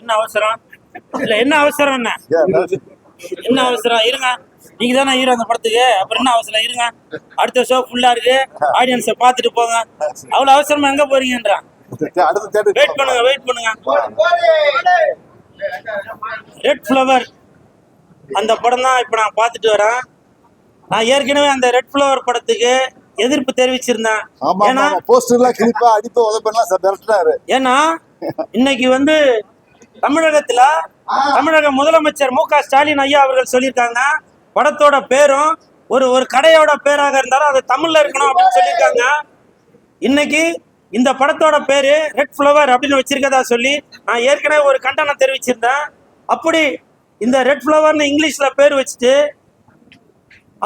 என்ன அவசரம்? இல்ல என்ன அவசரம் என்ன? என்ன? அவசரம்? இருங்க. நீங்க தானே ஹீரோ அந்த படத்துக்கு? அப்புறம் என்ன அவசரம்? இருங்க. அடுத்த ஷோ ஃபுல்லா இருக்கு. ஆடியன்ஸை பார்த்துட்டு போங்க. அவ்வளவு அவசரமா எங்க போறீங்கன்றான் வெயிட் பண்ணுங்க வெயிட் பண்ணுங்க. ரெட் ஃப்ளவர் அந்த படம் தான் இப்போ நான் பார்த்துட்டு வரேன். நான் ஏற்கனவே அந்த ரெட் ஃப்ளவர் படத்துக்கு எதிர்ப்பு தெரிவிச்சிருந்தேன். ஏன்னா போஸ்டர்லாம் கிளிப்பா அடிப்பு உதப்பெல்லாம் ஏன்னா இன்னைக்கு வந்து தமிழகத்துல தமிழக முதலமைச்சர் மு க ஸ்டாலின் ஐயா அவர்கள் சொல்லியிருக்காங்க. படத்தோட பேரும் ஒரு ஒரு கடையோட பேராக இருந்தாலும் அது தமிழ்ல இருக்கணும் அப்படின்னு சொல்லியிருக்காங்க. இன்னைக்கு இந்த படத்தோட பேரு ரெட் ஃப்ளவர் அப்படின்னு வச்சிருக்கதா சொல்லி நான் ஏற்கனவே ஒரு கண்டனம் தெரிவிச்சிருந்தேன். அப்படி இந்த ரெட் ஃப்ளவர்னு இங்கிலீஷ்ல பேர் வச்சுட்டு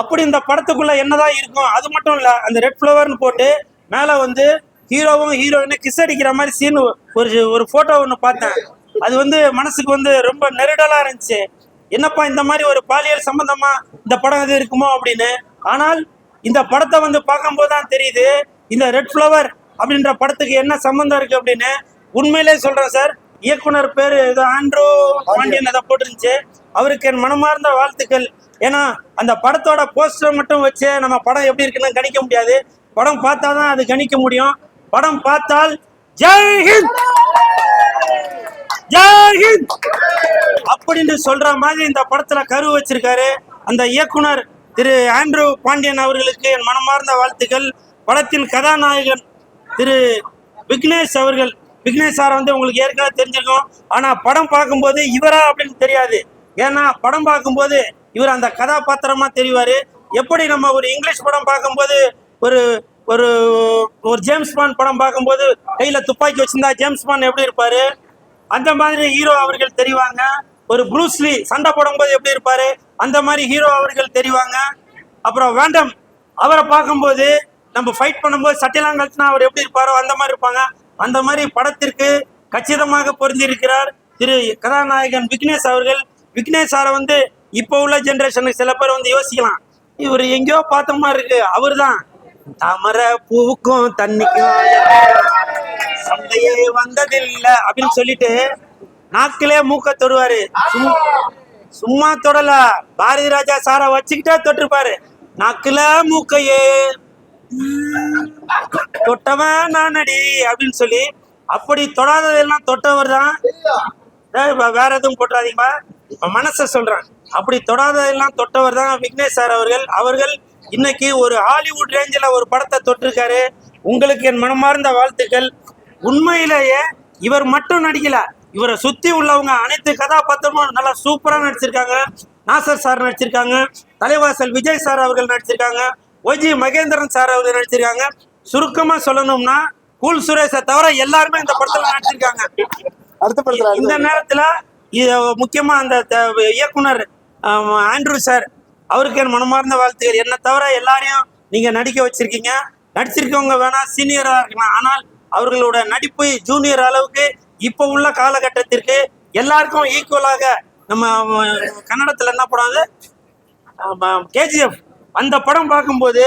அப்படி இந்த படத்துக்குள்ள என்னதான் இருக்கும் அது மட்டும் இல்ல அந்த ரெட் ஃப்ளவர்னு போட்டு மேல வந்து ஹீரோவும் ஹீரோயினும் கிஸ் அடிக்கிற மாதிரி சீன் ஒரு ஒரு ஃபோட்டோ ஒன்று பார்த்தேன். அது வந்து மனசுக்கு வந்து ரொம்ப நெருடலாக இருந்துச்சு. என்னப்பா இந்த மாதிரி ஒரு பாலியல் சம்பந்தமா இந்த படம் எது இருக்குமோ அப்படின்னு. ஆனால் இந்த படத்தை வந்து பார்க்கும்போது தான் தெரியுது இந்த ரெட் ஃப்ளவர் அப்படின்ற படத்துக்கு என்ன சம்மந்தம் இருக்கு அப்படின்னு. உண்மையிலே சொல்றேன் சார் இயக்குனர் பேர் ஏதோ ஆண்ட்ரோ பாண்டியன் அதை போட்டிருந்துச்சு. அவருக்கு என் மனமார்ந்த வாழ்த்துக்கள். ஏன்னா அந்த படத்தோட போஸ்டர் மட்டும் வச்சு நம்ம படம் எப்படி இருக்குன்னு கணிக்க முடியாது. படம் பார்த்தா தான் அது கணிக்க முடியும். படம் பார்த்தால் ஜெய் ஹிந்த்! ஜெய் ஹிந்த்! அப்படின்னு சொல்ற மாதிரி இந்த படத்துல கரு வச்சிருக்காரு. அந்த இயக்குனர் திரு ஆண்ட்ரூ பாண்டியன் அவர்களுக்கு என் மனமார்ந்த வாழ்த்துக்கள். படத்தின் கதாநாயகன் திரு விக்னேஷ் அவர்கள். விக்னேஷ் சார் வந்து உங்களுக்கு ஏற்கனவே தெரிஞ்சிருக்கும். ஆனா படம் பார்க்கும்போது இவரா அப்படின்னு தெரியாது. ஏன்னா படம் பார்க்கும்போது இவர் அந்த கதாபாத்திரமா தெரிவாரு. எப்படி நம்ம ஒரு இங்கிலீஷ் படம் பார்க்கும்போது ஒரு ஒரு ஒரு ஜேம்ஸ் பாண்ட் படம் பார்க்கும்போது கையில் துப்பாக்கி வச்சிருந்தா ஜேம்ஸ் பாண்ட் எப்படி இருப்பார்? அந்த மாதிரி ஹீரோ அவர்கள் தெரிவாங்க. ஒரு ப்ரூஸ்லி சண்டை போடும்போது எப்படி இருப்பார்? அந்த மாதிரி ஹீரோ அவர்கள் தெரிவாங்க. அப்புறம் வேண்டம் அவரை பார்க்கும்போது நம்ம ஃபைட் பண்ணும்போது சட்டையெல்லாம் கழிச்சுனா அவர் எப்படி இருப்பாரோ அந்த மாதிரி இருப்பாங்க. அந்த மாதிரி படத்திற்கு கச்சிதமாக பொருந்திருக்கிறார் திரு கதாநாயகன் விக்னேஷ் அவர்கள். விக்னேஷ் சாரை வந்து இப்போ உள்ள ஜென்ரேஷனுக்கு சில பேர் வந்து யோசிக்கலாம். இவர் எங்கேயோ பார்த்த மாதிரி இருக்கு. அவர்தான். தாமரை பூவுக்கும் தண்ணிக்கும் சண்டையே வந்ததில்லை அப்படின்னு சொல்லிட்டு நாக்கிலே மூக்க தொடுவாரு. சும்மா தொடல. பாரதி ராஜா சார வச்சுக்கிட்டே தொட்டிருப்பாரு. நாக்குல மூக்கையே. தொட்டவன் நானடி அப்படின்னு சொல்லி அப்படி தொடாததெல்லாம் தொட்டவர் தான். வேற எதுவும் போட்டுறாதீங்கப்பா மனச சொல்றேன். அப்படி தொடாததெல்லாம் தொட்டவர் தான் விக்னேஷ் சார் அவர்கள். அவர்கள் இன்னைக்கு ஒரு ஹாலிவுட் ரேஞ்சில் ஒரு படத்தை தொட்டிருக்காரு. உங்களுக்கு என் மனமார்ந்த வாழ்த்துக்கள். உண்மையிலேயே இவர் மட்டும் நடிக்கல. இவரை சுத்தி உள்ளவங்க அனைத்து கதாபாத்திரமும் நல்லா சூப்பரா நடிச்சிருக்காங்க. நாசர் சார் நடிச்சிருக்காங்க. தலைவாசல் விஜய் சார் அவர்கள் நடிச்சிருக்காங்க. ஒஜி மகேந்திரன் சார் அவர்கள் நடிச்சிருக்காங்க. சுருக்கமா சொல்லணும்னா கூல் சுரேஷை தவிர எல்லாருமே இந்த படத்துல நடிச்சிருக்காங்க. அடுத்த படத்துல இந்த நேரத்துல இது முக்கியமா அந்த இயக்குனர் ஆண்ட்ரூ சார் அவருக்கு என் மனமார்ந்த வாழ்த்துக்கள். என்னை தவிர எல்லாரையும் நீங்கள் நடிக்க வச்சுருக்கீங்க. நடிச்சிருக்கவங்க வேணால் சீனியராக இருக்கலாம். ஆனால் அவர்களோட நடிப்பு ஜூனியர் அளவுக்கு இப்போ உள்ள காலகட்டத்திற்கு எல்லாருக்கும் ஈக்குவலாக நம்ம கன்னடத்தில் என்ன படம் அது கேஜிஎஃப் அந்த படம் பார்க்கும்போது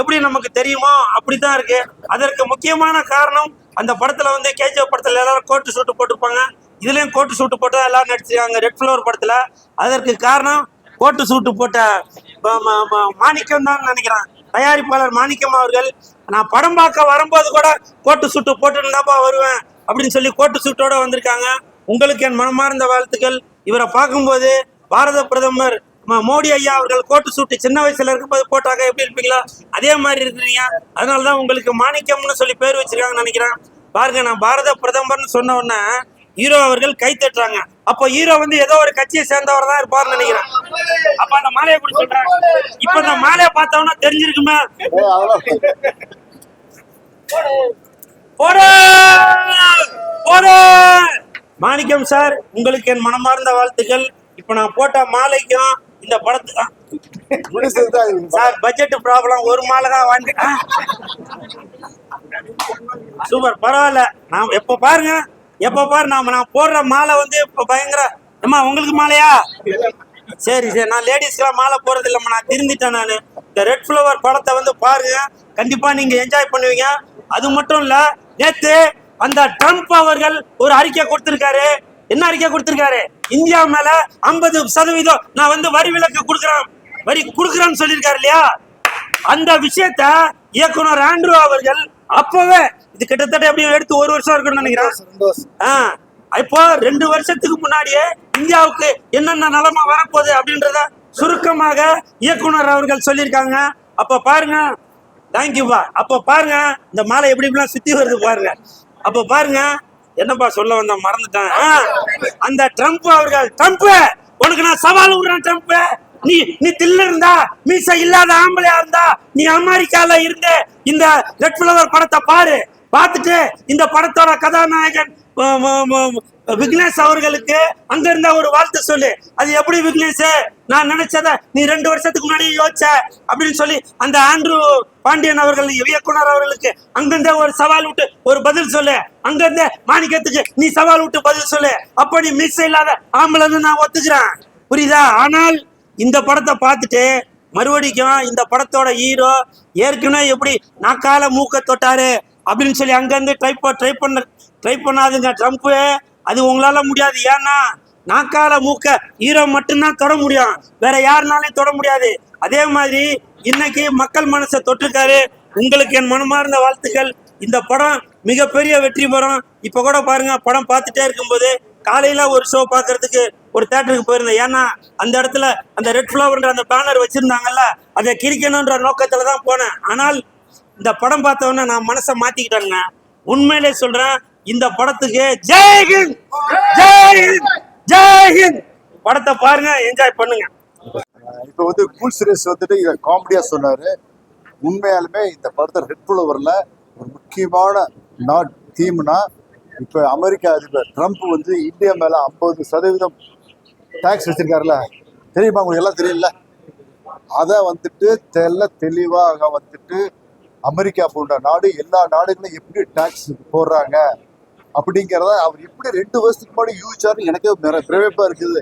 எப்படி நமக்கு தெரியுமோ அப்படி தான் இருக்குது அதற்கு முக்கியமான காரணம் அந்த படத்தில் வந்து கேஜிஎஃப் படத்தில் எல்லாரும் கோட்டு சூட்டு போட்டிருப்பாங்க. இதுலேயும் கோட்டு சூட்டு போட்டு தான் எல்லாரும் நடிச்சிருக்காங்க. ரெட் ஃப்ளவர் படத்தில். அதற்கு காரணம் கோட்டு சூட்டு போட்ட மாணிக்கம் தான் நினைக்கிறேன். தயாரிப்பாளர் மாணிக்கம் அவர்கள் நான் படம் பார்க்க வரும்போது கூட கோட்டு சூட்டு போட்டுருந்தாப்பா தான்ப்பா வருவேன் அப்படின்னு சொல்லி கோட்டு சூட்டோட வந்திருக்காங்க. உங்களுக்கு என் மனமார்ந்த வாழ்த்துக்கள். இவரை பார்க்கும்போது பாரத பிரதமர் மோடி ஐயா அவர்கள் கோட்டு சூட்டு சின்ன வயசுல இருக்கும்போது போட்டாங்க. எப்படி இருப்பீங்களா? அதே மாதிரி இருக்கிறீங்க. அதனால தான் உங்களுக்கு மாணிக்கம்னு சொல்லி பேர் வச்சிருக்காங்கன்னு நினைக்கிறேன். பாருங்க நான் பாரத பிரதமர்னு சொன்ன உடனே ஹீரோ அவர்கள் கை தட்டுறாங்க. அப்போ ஹீரோ வந்து ஏதோ ஒரு கட்சியை சேர்ந்தவர் தான் இருப்பார்னு நினைக்கிறேன். அப்ப அந்த மாலையை கூட சொல்றாங்க? இப்ப இந்த மாலையை பார்த்தவொன்னா தெரிஞ்சிருக்குமே? போடு! போடு! மாணிக்கம் சார் உங்களுக்கு என் மனமார்ந்த வாழ்த்துக்கள். இப்ப நான் போட்ட மாலைக்கும் இந்த படத்துக்கு. சார் பட்ஜெட் ப்ராப்ளம் ஒரு மாலை தான் வாங்கி சூப்பர் பரவாயில்ல. நான் எப்ப பாருங்க. எப்போ பாரு நாம நான் போடுற மாலை வந்து இப்போ பயங்கர அம்மா உங்களுக்கு மாலையா? சரி சரி நான் லேடிஸ்க்குலாம் மாலை போறது இல்லைம்மா நான் திருந்திட்டேன் நான். இந்த ரெட் ஃப்ளவர் படத்தை வந்து பாருங்க கண்டிப்பாக நீங்கள் என்ஜாய் பண்ணுவீங்க. அது மட்டும் இல்லை நேற்று அந்த ட்ரம்ப் அவர்கள் ஒரு அறிக்கை கொடுத்துருக்காரு. என்ன அறிக்கை கொடுத்துருக்காரு? இந்தியா மேல 50% சதவீதம் நான் வந்து வரி விலக்கு கொடுக்குறேன். வரி கொடுக்குறேன்னு சொல்லியிருக்காரு இல்லையா? அந்த விஷயத்த இயக்குனர் ஆண்ட்ரூ அவர்கள் அப்பவே இது கிட்டத்தட்ட எப்படி எடுத்து ஒரு வருஷம் இருக்கும்னு நினைக்கிறேன். இப்போ ரெண்டு வருஷத்துக்கு முன்னாடியே இந்தியாவுக்கு என்னென்ன நிலைமை வரப்போகுது அப்படின்றத சுருக்கமாக இயக்குனர் அவர்கள் சொல்லியிருக்காங்க. அப்ப பாருங்க தேங்க்யூப்பா அப்ப பாருங்க இந்த மாலை எப்படி இப்படிலாம் சுத்தி வருது பாருங்க. அப்ப பாருங்க என்னப்பா சொல்ல வந்த மறந்துட்டேன். அந்த ட்ரம்ப் அவர்கள் ட்ரம்ப் உனக்கு நான் சவால் விடுறேன் ட்ரம்ப் நீ நீ தில்ல இருந்தா மீச இல்லாத ஆம்பளையா இருந்தா நீ அமெரிக்கால இருந்து இந்த ரெட் ஃபிளவர் படத்தை பாரு. பார்த்துட்டு இந்த படத்தோட கதாநாயகன் விக்னேஷ் அவர்களுக்கு அங்க இருந்த ஒரு வாழ்த்து சொல்லு. அது எப்படி விக்னேஷ்? நான் நினைச்சத நீ ரெண்டு வருஷத்துக்கு முன்னாடி யோசிச்ச அப்படின்னு சொல்லி அந்த ஆண்ட்ரூ பாண்டியன் அவர்கள் இயக்குனர் அவர்களுக்கு அங்கிருந்த ஒரு சவால் விட்டு ஒரு பதில் சொல்லு. அங்கிருந்த மாணிக்கத்துக்கு நீ சவால் விட்டு பதில் சொல்லு. அப்படி நீ மிஸ் இல்லாத ஆம்பளைன்னு நான் ஒத்துக்கிறேன். புரியுதா? ஆனால் இந்த படத்தை பார்த்துட்டு மறுபடிக்கும் இந்த படத்தோட ஹீரோ ஏற்கனவே எப்படி நாக்கால மூக்க தொட்டாரு. அப்படின்னு சொல்லி அங்கேருந்து ட்ரை ட்ரை பண்ண ட்ரை பண்ணாதுங்க ட்ரம்ப்பு அது உங்களால் முடியாது. ஏன்னா நாக்கால மூக்க ஹீரோ மட்டும்தான் தொட முடியும். வேற யாருனாலையும் தொட முடியாது. அதே மாதிரி இன்னைக்கு மக்கள் மனசை தொட்டிருக்காரு. உங்களுக்கு என் மனமார்ந்த வாழ்த்துக்கள். இந்த படம் மிகப்பெரிய வெற்றி பெறும் இப்போ கூட பாருங்க படம் பார்த்துட்டே இருக்கும்போது காலையில ஒரு ஷோ பார்க்கறதுக்கு ஒரு தேட்டருக்கு போயிருந்தேன். ஏன்னா அந்த இடத்துல அந்த ரெட் ஃப்ளவர்ன்ற அந்த பேனர் வச்சிருந்தாங்கல்ல அதை கிரிக்கணுன்ற நோக்கத்துல தான் போனேன். ஆனால் இந்த படம் பார்த்தவொடனே நான் மனசை மாத்திக்கிட்டேங்க. உண்மையிலே சொல்றேன் இந்த படத்துக்கு ஜெய்ஹிந்த் ஜெய்ஹிந்த் ஜெய்ஹிந்த் படத்தை பாருங்க என்ஜாய் பண்ணுங்க. இப்போ வந்து கூல் சீரியஸ் வந்துட்டு இதை காமெடியா சொன்னாரு. உண்மையாலுமே இந்த படத்தை ரெட் புலவரில் ஒரு முக்கியமான நாட் தீம்னா இப்போ அமெரிக்க அதிபர் ட்ரம்ப் வந்து இந்தியா மேலே ஐம்பது சதவீதம் டேக்ஸ் வச்சிருக்காருல்ல தெரியுமா உங்களுக்கு எல்லாம் தெரியல அதை வந்துட்டு தெல்ல தெளிவாக வந்துட்டு அமெரிக்கா போன்ற நாடு எல்லா நாடுகளும் எப்படி டாக்ஸ் போடுறாங்க அப்படிங்கிறத அவர் எப்படி ரெண்டு வருஷத்துக்கு முன்னாடி யூச்சார்னு எனக்கே மிர- இருக்குது.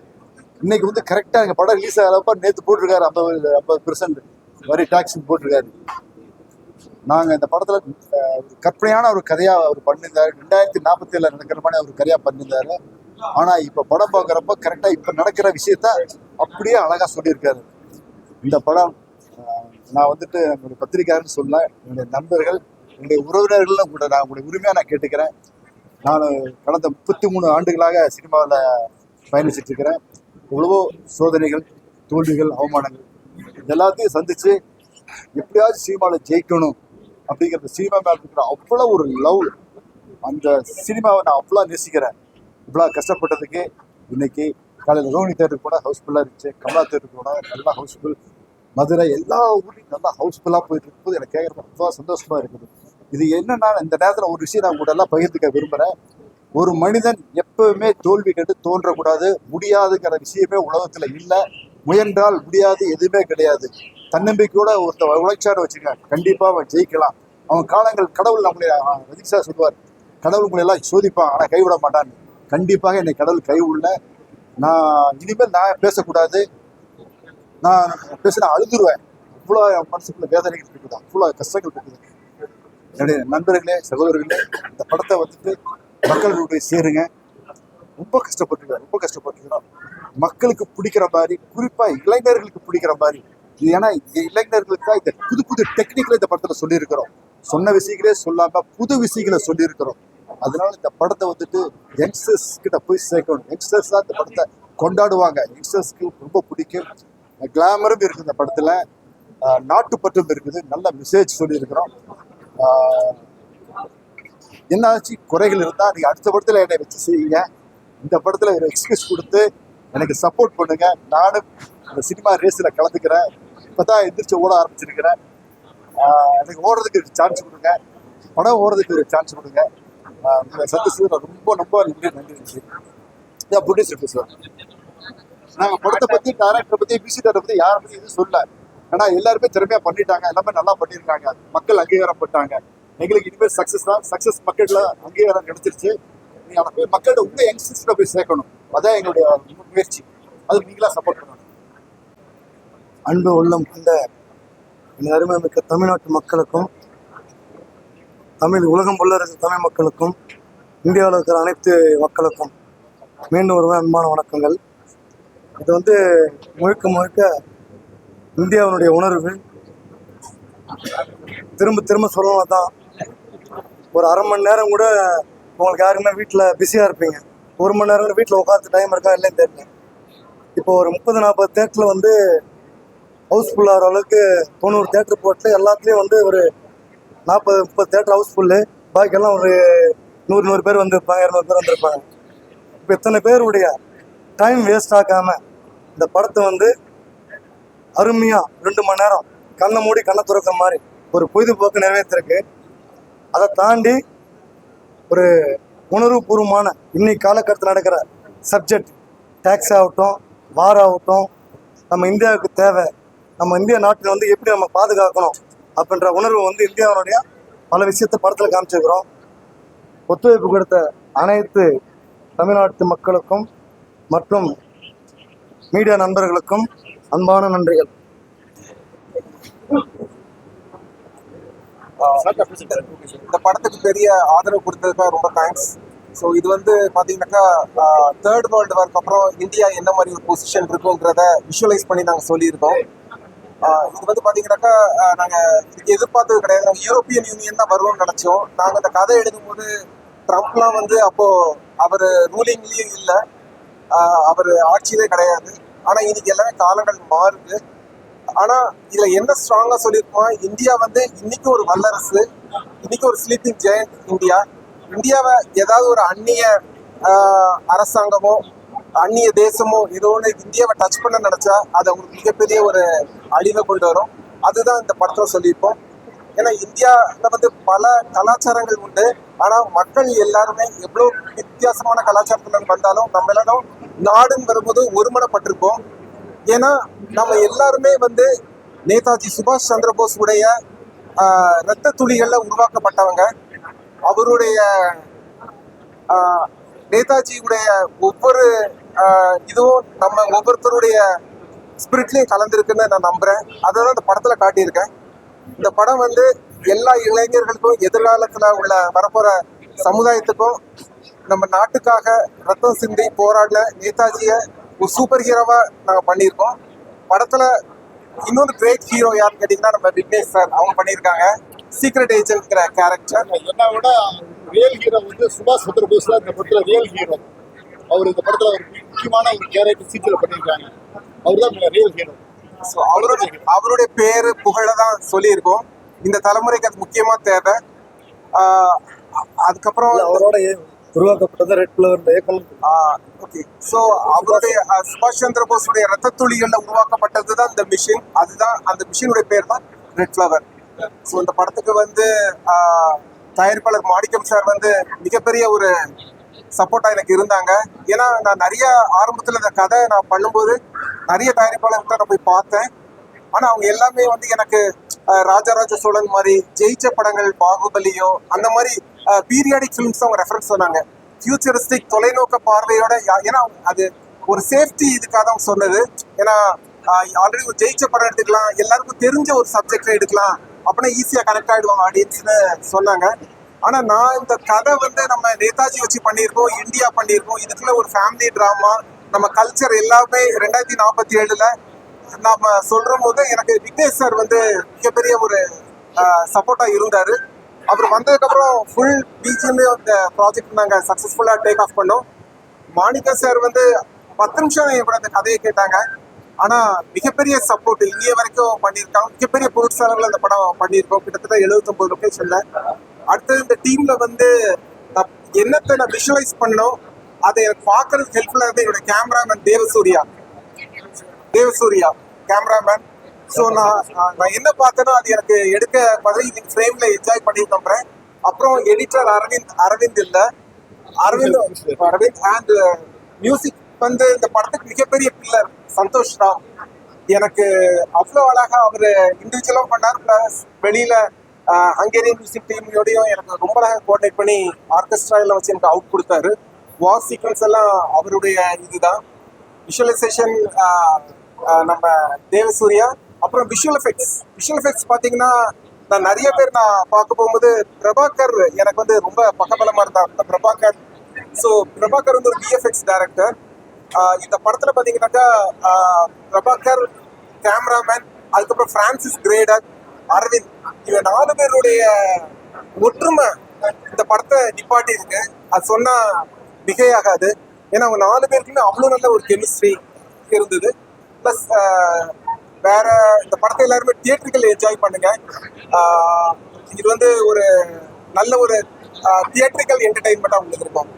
இன்னைக்கு வந்து கரெக்டா எங்கள் படம் ரிலீஸ் ஆகிறப்ப நேத்து போட்டிருக்காரு ஐம்பது ஐம்பது பெர்சன்ட் வரி டாக்ஸ் போட்டிருக்காரு. நாங்க இந்த படத்துல கற்பனையான ஒரு கதையாக அவர் பண்ணியிருந்தாரு. ரெண்டாயிரத்தி நாற்பத்தி ஏழில் நடக்கிற மாதிரி அவர் கதையா பண்ணியிருந்தாரு. ஆனா இப்ப படம் பார்க்குறப்ப கரெக்டா இப்போ நடக்கிற விஷயத்த அப்படியே அழகா சொல்லியிருக்காரு. இந்த படம் நான் வந்துட்டு என்னுடைய பத்திரிக்கையாளர்னு சொல்ல என்னுடைய நண்பர்கள் என்னுடைய உறவினர்களும் கூட நான் உங்களுடைய உரிமையா நான் கேட்டுக்கிறேன். நான் கடந்த முப்பத்தி மூணு ஆண்டுகளாக சினிமாவில் பயணிச்சுட்டு இருக்கிறேன். எவ்வளவோ சோதனைகள் தோல்விகள் அவமானங்கள் இதெல்லாத்தையும் சந்திச்சு எப்படியாச்சும் சினிமாவில் ஜெயிக்கணும் அப்படிங்கிற சினிமா மேல இருக்கிற அவ்வளோ ஒரு லவ் அந்த சினிமாவை நான் அவ்வளோ நேசிக்கிறேன். இவ்வளோ கஷ்டப்பட்டதுக்கு இன்னைக்கு காலையில் ரோஹினி தேட்டருக்கு கூட ஹவுஸ்ஃபுல்லாக இருந்துச்சு கமலா தேட்டருக்கு கூட நல்லா ஹவுஸ்ஃபுல் மதுரை எல்லா ஊர்லையும் நல்லா ஹவுஸ்ஃபுல்லாக போயிட்டு இருக்கும்போது எனக்கு கேட்குறது ரொம்ப சந்தோஷமா இருக்குது. இது என்னன்னா இந்த நேரத்தில் ஒரு விஷயம் நான் கூட எல்லாம் பகிர்ந்துக்க விரும்புகிறேன் ஒரு மனிதன் எப்பவுமே தோல்வி கண்டு தோன்றக்கூடாது. முடியாதுங்கிற விஷயமே உலகத்தில் இல்லை. முயன்றால் முடியாது எதுவுமே கிடையாது. தன்னம்பிக்கையோட ஒருத்த உழைச்சாரு வச்சுங்க கண்டிப்பாக அவன் ஜெயிக்கலாம். அவன் காலங்கள் கடவுள் நம்மளை அவன் சார் சொல்லுவார். கடவுள் உங்களை எல்லாம் சோதிப்பான் ஆனால் கைவிட மாட்டான் கண்டிப்பாக என்னை கடவுள் கைவிடல. நான் இனிமேல் நான் பேசக்கூடாது. நான் பேசினா அழுதுருவேன். இவ்வளோ என் மனசுக்குள்ள வேதனைகள் இருக்குது? அவ்வளோ கஷ்டங்கள் இருக்குது? என்னுடைய நண்பர்களே சகோதரர்களே இந்த படத்தை வந்துட்டு மக்களுடைய சேருங்க. ரொம்ப கஷ்டப்பட்டுருக்கோம் ரொம்ப கஷ்டப்பட்டுருக்கோம் மக்களுக்கு பிடிக்கிற மாதிரி குறிப்பாக இளைஞர்களுக்கு பிடிக்கிற மாதிரி. ஏன்னா இளைஞர்களுக்காக இளைஞர்களுக்கு தான் இந்த புது புது டெக்னிக்கில் இந்த படத்தில் சொல்லியிருக்கிறோம். சொன்ன விஷயங்களே சொல்லாமல் புது விஷயங்களை சொல்லியிருக்கிறோம். அதனால இந்த படத்தை வந்துட்டு யங்ஸ்டர்ஸ் கிட்ட போய் சேர்க்கணும். யங்ஸ்டர்ஸ் தான் இந்த படத்தை கொண்டாடுவாங்க. யங்ஸ்டர்ஸ்க்கு ரொம்ப பிடிக்கும். கிளாமரும் இருக்குது இந்த படத்துல. ஆஹ் நாட்டுப்பற்றும் இருக்குது. நல்ல மெசேஜ் சொல்லியிருக்கிறோம். ஆஹ் குறைகள் இருந்தால் நீங்கள் அடுத்த படத்தில் என்னை வச்சு செய்யுங்க. இந்த படத்துல ஒரு எக்ஸ்கியூஸ் கொடுத்து எனக்கு சப்போர்ட் பண்ணுங்க. நானும் இந்த சினிமா ரேஸில் கலந்துக்கிறேன். இப்பதான் எந்திரிச்சு ஓட ஆரம்பிச்சிருக்கிறேன். எனக்கு ஓடுறதுக்கு ஒரு சான்ஸ் கொடுங்க. படம் ஓடுறதுக்கு ஒரு சான்ஸ் கொடுங்க. ஆஹ் உங்களை ரொம்ப ரொம்ப நன்றி நன்றி நன்றி. ப்ரொடியூசர் பேசுவேன் நாங்க படத்தை பத்தி டேரக்டரை பத்தி மியூசிக் பத்தி யாரை பத்தி எதுவும் சொல்ல ஏன்னா எல்லாருமே திறமையா பண்ணிட்டாங்க. எல்லாமே நல்லா பண்ணியிருக்காங்க. மக்கள் அங்கீகாரப்பட்டாங்க. எங்களுக்கு இனிமேல் சக்சஸ் தான். சக்சஸ் மக்கள்ல அங்கீகாரம் கிடைச்சிருச்சு. நீங்க அதை போய் மக்கள்கிட்ட உங்க யங்ஸ்டர்ஸ்ல போய் சேர்க்கணும். அதான் எங்களுடைய முயற்சி. அதுக்கு நீங்களா சப்போர்ட் பண்ணணும். அன்பு உள்ளம் கொண்ட என் அருமை மிக்க தமிழ்நாட்டு மக்களுக்கும் தமிழ் உலகம் உள்ள இருக்கிற தமிழ் மக்களுக்கும் இந்தியாவில் இருக்கிற அனைத்து மக்களுக்கும் மீண்டும் ஒரு அன்பான வணக்கங்கள். இது வந்து முழுக்க முழுக்க இந்தியாவினுடைய உணர்வு. திரும்ப திரும்ப சொல்லணும் தான் ஒரு அரை மணி நேரம் கூட உங்களுக்கு யாருமே வீட்டில் பிஸியாக இருப்பீங்க. ஒரு மணி நேரம் கூட வீட்டில் உட்காந்து டைம் இருக்கா இல்லைன்னு தெரியல. இப்போ ஒரு முப்பது நாற்பது தேட்டரில் வந்து ஹவுஸ்ஃபுல் ஆகிற அளவுக்கு தொண்ணூறு தேட்டர் போட்டு எல்லாத்துலேயும் வந்து ஒரு நாற்பது முப்பது தேட்டர் ஹவுஸ்ஃபுல்லு பாக்கியெல்லாம் ஒரு நூறு நூறு பேர் வந்திருப்பாங்க இரநூறு பேர் வந்திருப்பாங்க. இப்போ இத்தனை பேருடைய டைம் வேஸ்ட் ஆக்காமல் இந்த படத்தை வந்து அருமையாக ரெண்டு மணி நேரம் கண்ணை மூடி கண்ணை துறக்கிற மாதிரி ஒரு பொழுதுபோக்கு நிறைவேற்றிருக்கு. அதை தாண்டி ஒரு உணர்வுபூர்வமான இன்னைக்கு காலகட்டத்தில் நடக்கிற சப்ஜெக்ட் டேக்ஸ் ஆகட்டும் வார் ஆகட்டும் நம்ம இந்தியாவுக்கு தேவை நம்ம இந்திய நாட்டில் வந்து எப்படி நம்ம பாதுகாக்கணும் அப்படின்ற உணர்வு வந்து இந்தியாவினுடைய பல விஷயத்தை படத்தில் காமிச்சிருக்கிறோம். ஒத்துழைப்பு கொடுத்த அனைத்து தமிழ்நாட்டு மக்களுக்கும் மற்றும் மீடியா நண்பர்களுக்கும் அன்பான நன்றிகள். இந்த படத்துக்கு பெரிய ஆதரவு கொடுத்ததுக்காக ரொம்ப தேங்க்ஸ் ஸோ இது வந்து பார்த்தீங்கன்னாக்கா தேர்ட் வேர்ல்டு வார்க்கு அப்புறம் இந்தியா என்ன மாதிரி ஒரு பொசிஷன் இருக்குங்கிறத விஷுவலைஸ் பண்ணி நாங்கள் சொல்லியிருக்கோம். ஆஹ் இது வந்து பார்த்தீங்கன்னாக்கா நாங்கள் இதுக்கு எதிர்பார்த்தது கிடையாது. நாங்கள் யூரோப்பியன் யூனியன் தான் வருவோம்னு நினச்சோம். நாங்கள் அந்த கதை எழுதும்போது ட்ரம்ப்லாம் வந்து அப்போது அவர் ரூலிங்லேயும் இல்லை. அவர் ஆட்சியிலே கிடையாது. ஆனால் இன்னைக்கு எல்லாமே காலங்கள் மாறுது. ஆனா இதுல என்ன ஸ்ட்ராங்கா சொல்லியிருக்கோம் இந்தியா வந்து இன்னைக்கு ஒரு வல்லரசு இன்னைக்கு ஒரு ஸ்லீப்பிங் ஜெயண்ட் இந்தியா இந்தியாவை ஏதாவது ஒரு அந்நிய ஆஹ், அரசாங்கமோ அந்நிய தேசமோ ஏதோ ஒன்று இந்தியாவை டச் பண்ண நினைச்சா அது அவங்களுக்கு மிகப்பெரிய ஒரு அழிவை கொண்டு வரும். அதுதான் இந்த படத்தில் சொல்லியிருப்போம். ஏன்னா இந்தியாவில் வந்து பல கலாச்சாரங்கள் உண்டு. ஆனால் மக்கள் எல்லாருமே எவ்வளோ வித்தியாசமான கலாச்சாரத்தில் வந்தாலும் நம்ம எல்லாரும் நாடுன்னு வரும்போது ஒருமனப்பட்டிருப்போம். ஏன்னா நம்ம எல்லாருமே வந்து நேதாஜி சுபாஷ் சந்திர போஸ் உடைய இரத்த துளிகளில் உருவாக்கப்பட்டவங்க. அவருடைய நேதாஜியுடைய ஒவ்வொரு இதுவும் நம்ம ஒவ்வொருத்தருடைய ஸ்பிரிட்லயும் கலந்துருக்குன்னு நான் நம்புகிறேன் அதை தான் இந்த படத்தில் காட்டியிருக்கேன். இந்த படம் வந்து எல்லா இளைஞர்களுக்கும் எதிர்காலத்துல உள்ள வரப்போற சமுதாயத்துக்கும் நம்ம நாட்டுக்காக ரத்தம் சிந்தி போராடின நேதாஜியை ஒரு சூப்பர் ஹீரோவா நாங்க பண்ணியிருக்கோம். படத்துல இன்னொரு கிரேட் ஹீரோ யாருன்னு கேட்டீங்கன்னா நம்ம விக்னேஷ் சார் அவங்க பண்ணியிருக்காங்க. சீக்ரெட் ஏஜென்ட்ங்கிற கேரக்டர் என்ன விட ரியல் ஹீரோ வந்து சுபாஷ் சந்திர போஸ் தான் இந்த படத்துல ரியல் ஹீரோ அவர் இந்த படத்துல ஒரு முக்கியமான ஒரு கேரக்டர் சீக்கிரம் பண்ணியிருக்காங்க. அவர் தான் ரியல் ஹீரோ ஸோ அவருடைய அவருடைய பேரு புகழ தான் சொல்லியிருக்கோம். இந்த தலைமுறைக்கு அது முக்கியமா தேவை. அதுக்கப்புறம் அவரோட உருவாக்கப்பட்டது ரெட் இயக்கம் ஓகே ஸோ அவருடைய சுபாஷ் சந்திர போஸுடைய ரத்த துளிகள்ல உருவாக்கப்பட்டது தான் இந்த மிஷின் அதுதான் அந்த மிஷினுடைய பேர் தான் ரெட் ஃப்ளவர் ஸோ இந்த படத்துக்கு வந்து தயாரிப்பாளர் மாணிக்கம் சார் வந்து மிகப்பெரிய ஒரு சப்போர்ட்டா எனக்கு இருந்தாங்க. ஏன்னா நான் நிறைய ஆரம்பத்துல இந்த கதை நான் பண்ணும்போது நிறைய தயாரிப்பாளர்கிட்ட நான் போய் பார்த்தேன். ஆனா அவங்க எல்லாமே வந்து எனக்கு ராஜராஜ சோழன் மாதிரி ஜெயிச்ச படங்கள் பாகுபலியோ அந்த மாதிரி பீரியாடிக் ஃபிலிம்ஸ் அவங்க ரெஃபரன்ஸ் சொன்னாங்க. ஃபியூச்சரிஸ்டிக் தொலைநோக்க பார்வையோட ஏன்னா அது ஒரு சேஃப்டி இதுக்காக தான் அவங்க சொன்னது. ஏன்னா ஆல்ரெடி ஒரு ஜெயிச்ச படம் எடுத்துக்கலாம் எல்லாருக்கும் தெரிஞ்ச ஒரு சப்ஜெக்ட்ல எடுக்கலாம் அப்படின்னா ஈஸியாக கனெக்ட் ஆகிடுவாங்க ஆடியன்ஸ்னு சொன்னாங்க. ஆனால் நான் இந்த கதை வந்து நம்ம நேதாஜி வச்சு பண்ணியிருக்கோம் இந்தியா பண்ணியிருக்கோம் இதுக்குள்ள ஒரு ஃபேமிலி ட்ராமா நம்ம கல்ச்சர் எல்லாமே ரெண்டாயிரத்தி நாற்பத்தி ஏழில் நாம சொல்ற போது எனக்கு விக்னேஷ் சார் வந்து மிகப்பெரிய ஒரு சப்போர்ட்டா இருந்தாரு. அப்புறம் வந்ததுக்கப்புறம் ஃபுல் பிஜிஎம்ஏ அந்த ப்ராஜெக்ட் நாங்கள் சக்ஸஸ்ஃபுல்லாக டேக் ஆஃப் பண்ணோம். மாணிக்கம் சார் வந்து பத்து நிமிஷம் என் அந்த கதையை கேட்டாங்க. ஆனால் மிகப்பெரிய சப்போர்ட் இங்கே வரைக்கும் பண்ணியிருக்காங்க. மிகப்பெரிய பொருட்சாளர்கள் அந்த படம் பண்ணியிருக்கோம். கிட்டத்தட்ட எழுபத்தொம்பது லொக்கேஷனில் அடுத்தது இந்த டீமில் வந்து நான் என்னத்தை நான் விஷுவலைஸ் பண்ணோம் அதை எனக்கு பார்க்கறதுக்கு ஹெல்ப்ஃபுல்லாக இருந்து என்னோட cameraman Devasurya. Devasurya cameraman so நான் நான் என்ன பார்த்தேனோ அது எனக்கு எடுக்க பதவி ஃப்ரேம்ல என்ஜாய் பண்ணி நம்புறேன் அப்புறம் எடிட்டர் அரவிந்த் அரவிந்த் இல்லை. Aravind Aravind and music uh, வந்து இந்த படத்துக்கு மிகப்பெரிய பில்லர் சந்தோஷ் ராம் எனக்கு அவ்வளோ அழகா அவர் இண்டிவிஜுவலாக பண்ணார் ப்ளஸ் வெளியில ஹங்கேரியன் மியூசிக் டீமோடையும் எனக்கு ரொம்ப அழகாக கோஆர்டினேட் பண்ணி ஆர்கெஸ்ட்ரா எல்லாம் வச்சு எனக்கு அவுட் கொடுத்தாரு. வார் சீக்வன்ஸ் எல்லாம் அவருடைய இதுதான். விஷுவலைசேஷன் நம்ம தேவசூர்யா அப்புறம் விஷுவல் எஃபெக்ட்ஸ் விஷுவல் எஃபெக்ட்ஸ் பார்த்தீங்கன்னா நான் நிறைய பேர் நான் பார்க்க போகும்போது பிரபாகர் எனக்கு வந்து ரொம்ப பக்கபலமாக இருந்தார். இந்த பிரபாகர். ஸோ பிரபாகர் வந்து ஒரு விஎஃப்எக்ஸ் டைரக்டர் இந்த படத்துல பாத்தீங்கன்னாக்கா ஆஹ், பிரபாகர் கேமராமேன் அதுக்கப்புறம் பிரான்சிஸ் கிரேடர் அரவிந்த் இவங்க நாலு பேருடைய ஒற்றுமை இந்த படத்தை நிப்பாட்டி இருக்கு அது சொன்னா மிகையாகாது. ஏன்னா அவங்க நாலு பேருக்குமே அவ்வளோ நல்ல ஒரு கெமிஸ்ட்ரி இருந்தது. ப்ளஸ் uh, வேற இந்த படத்தை எல்லாருமே தியேட்டர்கள் என்ஜாய் பண்ணுங்க. இது வந்து ஒரு நல்ல ஒரு தியேட்டரிக்கல் என்டர்டைன்மெண்ட்டாக உங்களுக்கு இருக்கும்.